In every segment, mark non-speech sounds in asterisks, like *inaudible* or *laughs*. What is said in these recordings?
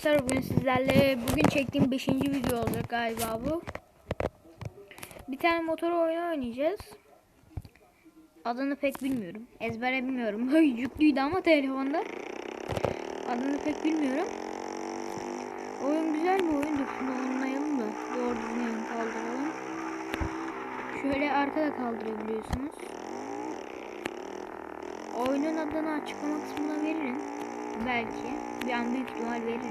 arkadaşlar bugün sizlerle bugün çektiğim 5. video olacak galiba bu. Bir tane motor oyunu oynayacağız. Adını pek bilmiyorum. Ezbere bilmiyorum. *laughs* Yüklüydü ama telefonda. Adını pek bilmiyorum. Oyun güzel bir oyundur. Şunu anlayalım da. Doğru düzgün kaldıralım. Şöyle arkada kaldırabiliyorsunuz. Oyunun adını açıklama kısmına veririm. Belki. Bir an büyük ihtimal veririm.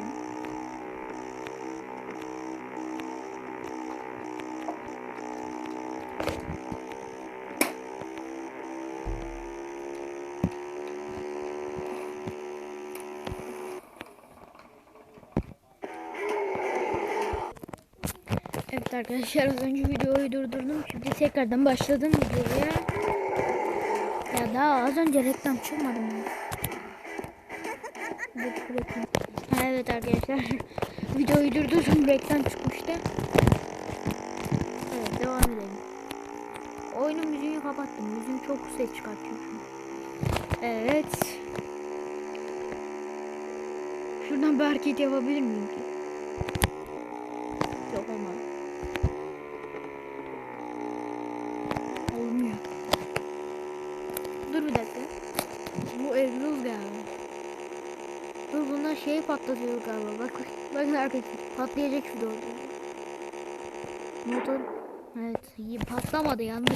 Evet arkadaşlar az önce videoyu durdurdum. Şimdi tekrardan başladım videoya. Ya daha az önce reklam çıkmadı mı? Evet arkadaşlar. *laughs* Videoyu durdurdum. Reklam çıkmıştı. Evet devam edelim. Oyunun müziğini kapattım. Müziğim çok ses çıkartıyor. çünkü. Evet. Şuradan bir hareket yapabilir miyim ki? Yok olmadı. Olmuyor. Dur bir dakika. Bu egzoz galiba. Şeyi patlatıyor galiba. Bak bakın arkadaşlar patlayacak şu doğru. Motor evet iyi patlamadı yandı.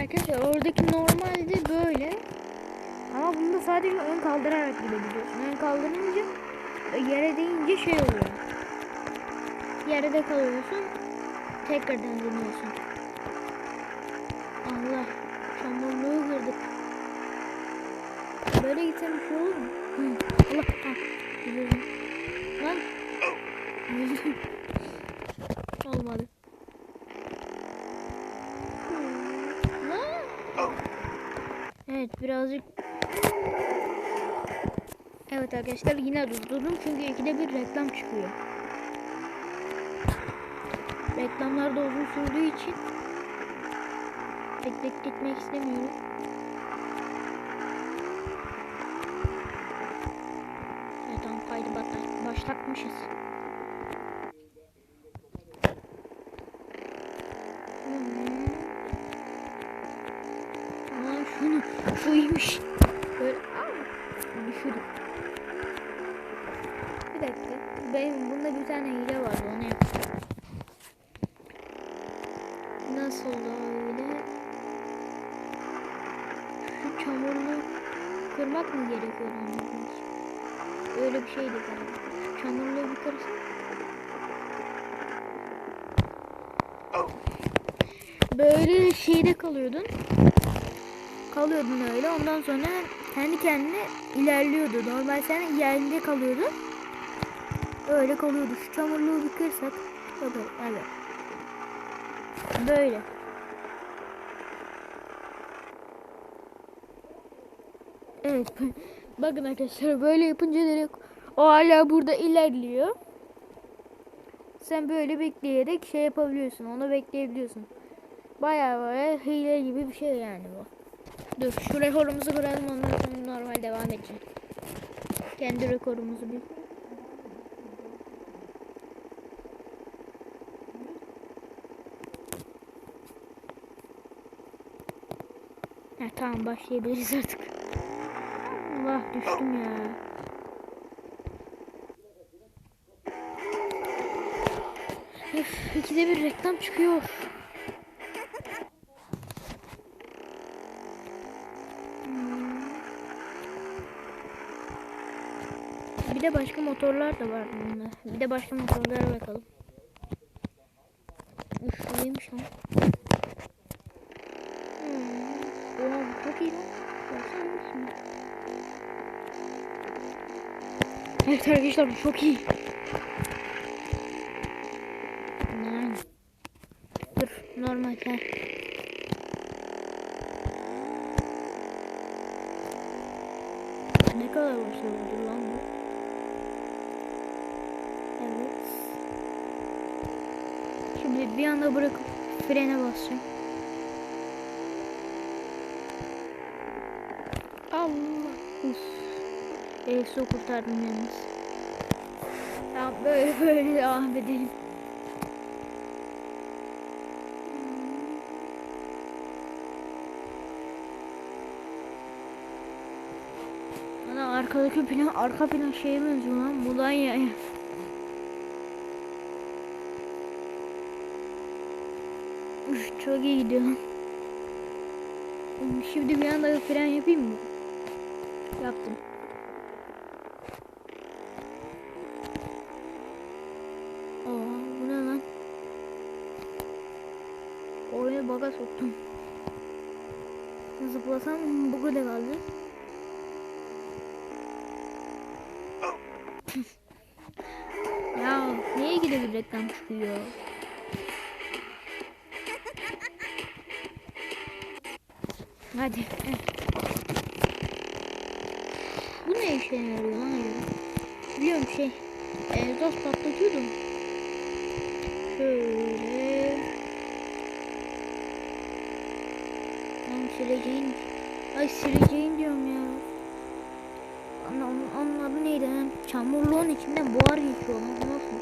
Arkadaşlar oradaki normalde böyle. Ama bunda sadece ön kaldırarak gidebiliyorsun. Ön kaldırınca yere değince şey oluyor. Yerde kalıyorsun. Tekrardan dönüyorsun. Allah. Çamurluğu kırdık. Böyle gitsem şey olur mu? Allah. Ah. Gidiyorum. Lan. Olmadı. Evet birazcık Evet arkadaşlar yine durdurdum çünkü ikide bir reklam çıkıyor. Reklamlar da uzun sürdüğü için tek tek gitmek istemiyorum. Evet tamam kaydı Hmm. Aa şunu, şu iyiymiş. Böyle, aa, düşürdüm. Bir dakika. Benim bunda bir tane hile vardı onu yapacağım. Nasıl oldu öyle? Şu çamurlu kırmak mı gerekiyor Öyle bir şeydi galiba. Çamurluğu bir kırsın. Böyle şeyde kalıyordun. Kalıyordun öyle. Ondan sonra kendi kendine ilerliyordu. Normal sen yerinde kalıyordun. Öyle kalıyordu. Şu çamurluğu bir kırsak. Evet. Böyle. Evet. *laughs* Bakın arkadaşlar böyle yapınca direkt o hala burada ilerliyor. Sen böyle bekleyerek şey yapabiliyorsun. Onu bekleyebiliyorsun. Bayağı bayağı hile gibi bir şey yani bu. Dur şu rekorumuzu kıralım ondan sonra normal devam edeceğim. Kendi rekorumuzu bir. Ha, tamam başlayabiliriz artık. Allah düştüm ya. Üf, ikide bir reklam çıkıyor. Bir de başka motorlar da var bunda. Bir de başka motorlara bakalım. Uçluymuş lan. Hmm. Çok iyi lan. Evet arkadaşlar çok iyi. Yani. Dur normal ha. Ne kadar başarılı lan bu. Evet. Şimdi bir anda bırakıp frene basacağım. Allah. Uf. Elif su kurtardım yalnız. Tamam böyle böyle devam edelim. Ana arkadaki plan arka plan şeye benziyor lan Mulanya'ya. Üf, çok iyi gidiyor Şimdi bir anda fren yapayım mı? Yaptım. Aa, bu ne lan? Oyunu baga soktum. Zıplasam bu kadar kaldı. *laughs* ya niye gide bir reklam çıkıyor? Hadi. Bu ne işe yarıyor lan acaba? Biliyorum şey. Egzoz patlatıyordum. Şöyle. Lan sileceğin. Ay sileceğin diyorum ya. Ana onun, onun adı neydi? Çamurluğun içinden buhar geçiyor nasıl?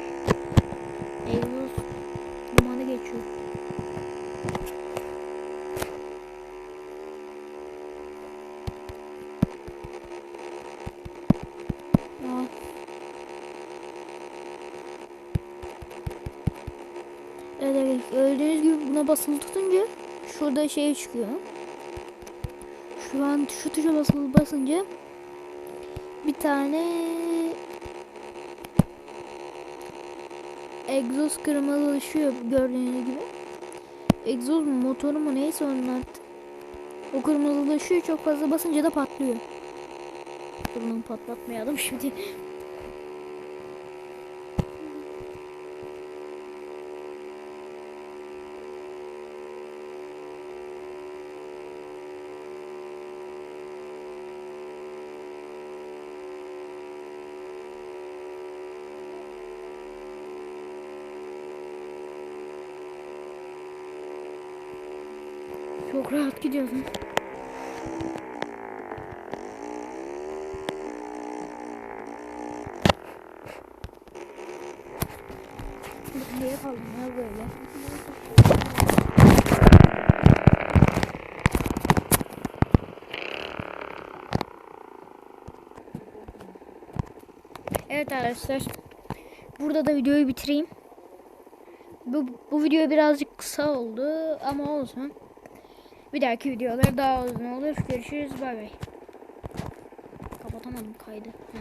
Egzoz dumanı geçiyor. Aa. Evet gördüğünüz gibi buna basılı tutunca şurada şey çıkıyor. Şu an şu tuşa basılı basınca bir tane egzoz kırmızılaşıyor gördüğünüz gibi. Egzoz mu motoru mu neyse onun artık. O kırmızılaşıyor çok fazla basınca da patlıyor. Durun patlatmayalım *laughs* şimdi. Çok rahat gidiyorsun. Ne yapalım ya böyle? Evet arkadaşlar. Burada da videoyu bitireyim. Bu, bu video birazcık kısa oldu ama olsun. Bir dahaki videolar daha uzun olur. Görüşürüz. Bay bay. Kapatamadım kaydı. Heh.